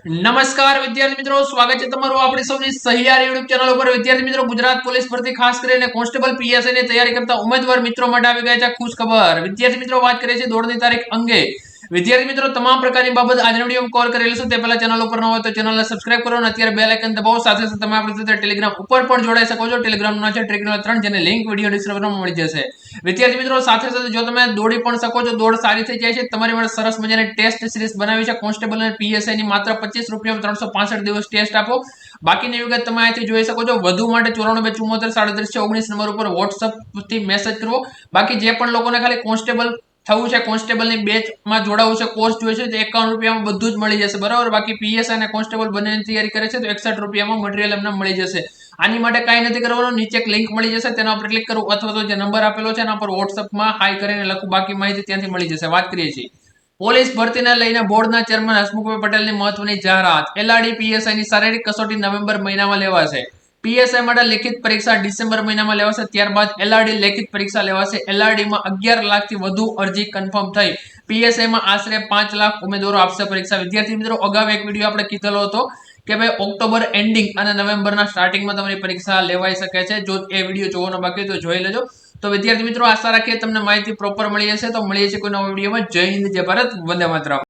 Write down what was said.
નમસ્કાર વિદ્યાર્થી મિત્રો, સ્વાગત છે તમારું આપણી સૌની સહિયાર યુટ્યુબ ચેનલ ઉપર. વિદ્યાર્થી મિત્રો, ગુજરાત પોલીસ ભરતી ખાસ કરીને કોન્સ્ટેબલ પીએસઆઈ ની તૈયારી કરતા ઉમેદવાર મિત્રો માટે આવી ગયા છે ખુશ ખબર વિદ્યાર્થી મિત્રો, વાત કરીએ છીએ દોડની તારીખ અંગે. વિદ્યાર્થી મિત્રો, તમામ પ્રકારની બાબત આજના વીડિયો કવર કરેલી છે. તે પહેલા ચેનલ ઉપર ન હોય તો ચેનલને સબસ્ક્રાઇબ કરો અને અત્યારે બે લાઇકન દબાવો. સાથે સાથે તમે આપણી સાથે ટેલિગ્રામ ઉપર પણ જોડાઈ શકો છો. ટેલિગ્રામ છે ટ્રેકનલ ત્રણ, જેને લિંક વીડિયો ડિસ્ક્રિપ્શનમાં મળી જશે. વિદ્યાર્થી મિત્રો, સાથે સાથે જો તમે દોડી પણ શકો છો, દોડ સારી થઈ જાય છે. તમારી માટે સરસ મજાની ટેસ્ટ સિરીઝ બનાવી છે. કોન્સ્ટેબલ અને પીએસઆઈની માત્ર પચીસ રૂપિયામાં ત્રણસો દિવસ ટેસ્ટ આપો. બાકીની વિગત તમે અહીંથી જોઈ શકો છો. વધુ માટે ચોરાણું બે ચુમ્મોતેર સાડત્રીસ ઓગણીસ નંબર ઉપર વોટ્સઅપથી મેસેજ કરવો. બાકી જે પણ લોકોને ખાલી કોન્સ્ટેબલ થવું છે, કોન્સ્ટેબલની બેચમાં જોડાવું છે, કોર્સ જોઈએ છે, તો એકાવન રૂપિયામાં બધું જ મળી જશે, બરાબર? બાકી પીએસ અને કોન્સ્ટેબલ બંનેની તૈયારી કરે છે, તો એકસઠ રૂપિયામાં મટીરિયલ એમને મળી જશે. આની માટે કાંઈ નથી કરવાનું, નીચે એક લિંક મળી જશે, તેના ઉપર ક્લિક કરવું અથવા તો જે નંબર આપેલો છે, એના પર વોટ્સઅપમાં હાઈ કરીને લખું, બાકી માહિતી ત્યાંથી મળી જશે. વાત કરીએ છીએ. પોલીસ ભરતીને લઈને બોર્ડના ચેરમેન હસમુખભાઈ પટેલની મહત્વની જાહેરાત. એલઆરડી પીએસઆઈની શારીરિક કસોટી નવેમ્બર મહિનામાં લેવાશે. પીએસઆઈ માટે લેખિત પરીક્ષા ડિસેમ્બર મહિનામાં લેવાશે, ત્યારબાદ એલઆરડી લેખિત પરીક્ષા લેવાશે. એલઆરડીમાં અગિયાર લાખથી વધુ અરજી કન્ફર્મ થઈ. પીએસઆઈમાં આશરે પાંચ લાખ ઉમેદવારો આપશે પરીક્ષા. વિદ્યાર્થી મિત્રો, અગાઉ એક વીડિયો આપણે કીધેલો હતો કે ભાઈ ઓક્ટોબર એન્ડિંગ અને નવેમ્બરના સ્ટાર્ટિંગમાં તમારી પરીક્ષા લેવાઈ શકે છે. જો એ વીડિયો જોવાનો બાકી તો જોઈ લેજો. તો વિદ્યાર્થી મિત્રો, આશા રાખીએ તમને માહિતી પ્રોપર મળી જશે. તો મળીએ છીએ કોઈ નવા વિડીયોમાં જય હિન્દ, જય ભારત. વંદે માતરમ.